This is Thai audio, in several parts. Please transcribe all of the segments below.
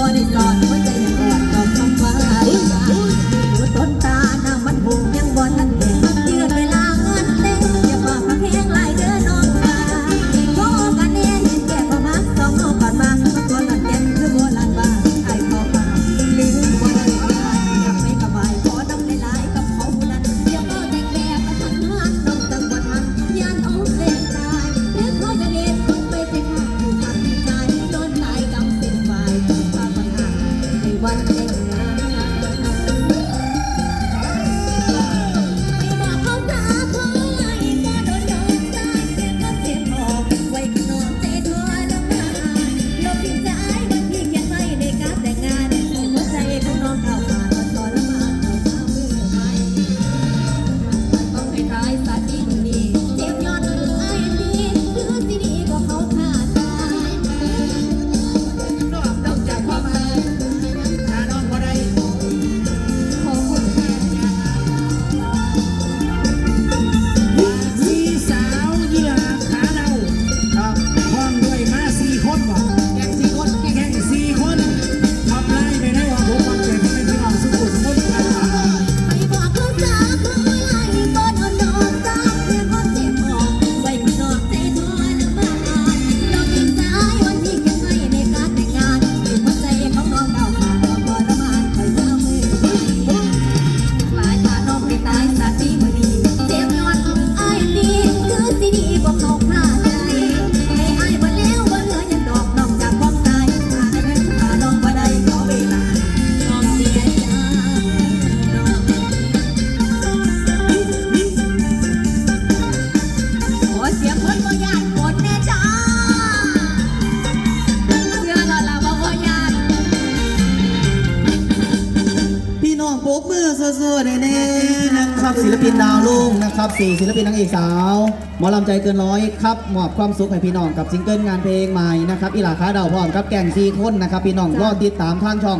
บ่ได้สอนหัวใจยังแอบดอกคำไว้หัต้นตาหน้ามันหงยังบ่ทันแก่ยืดเวลาเงินเต็มอย่าว่าเพียงหลเด้อนองฟ้าโทษกันแน่ยินแก่บ่มักสองเอาก่อนมาตัวหลังแก่คือโบราณว่าไอ้พ่อป้าลืมบ่ได้อยากไปกบายขอน้ำหลาๆกับเขาผู้นันอย่าเอแต่แกกระทันหันน้องตังบ่ทันยานอาเป็นตายนึกเขาจะเล่นคนไปเป็ยู่างที่ใจโดนหลากำเป็นฝ่ วันแห่ง บมือสู้ๆแน่ๆนะครับศิลปินดาวรุ่งนะครับสี่ศิลปินนางเอกสาวหมอลำใจเกินร้อยครับมอบความสุขให้พี่น้องกับซิงเกิลงานเพลงใหม่นะครับอีหลาค้าดาวพร้อมกับแก่งซีคนนะครับพี่น้องรอติดตามทางช่อง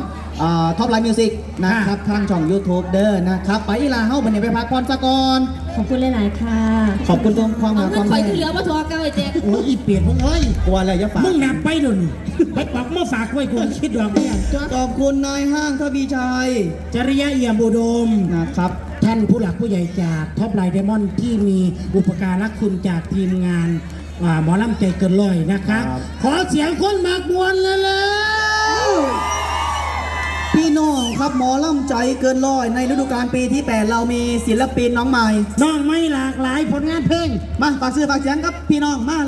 ท็อปไลน์มิวสิกนะครับทางช่อง YouTube เด้อนะครับ ไปอีหลาเฮ้าบันนี้ไปพักผ่อนซะก่อน ขอบคุณหลายๆค่ะ ขอบคุณทุกความเอารักคเงิวานมข่อยแม่ที่เหลือมาทัวร์เก้าไอ้เจ๊กโอ้ยอีเปลี่ยนพวกเอ้ยกลัวอะไรจะฝากมึงหนักไปเดี๋ยวนี้ไปปักมาฝากไว้กูคิดดอกเนี่ยจ้ะขอบคุณนายห้างทวีชัยจริยะเอี่ยมอุดมนะครับท่านผู้หลักผู้ใหญ่จากท็อปไลน์เดมอนที่มีอุปการะคุณจากทีมงานอ่าหมอลำใจเกินร้อยนะคะ ขอเสียงคนมากมวนเลย ครับหมอลำใจเกินร้อยในฤดูกาลปีที่ 8 เรามีศิลปินน้องใหม่ น้องไม่หลากหลายผลงานเพลง มาฝากซื้อฝากเสียงกับพี่น้องมา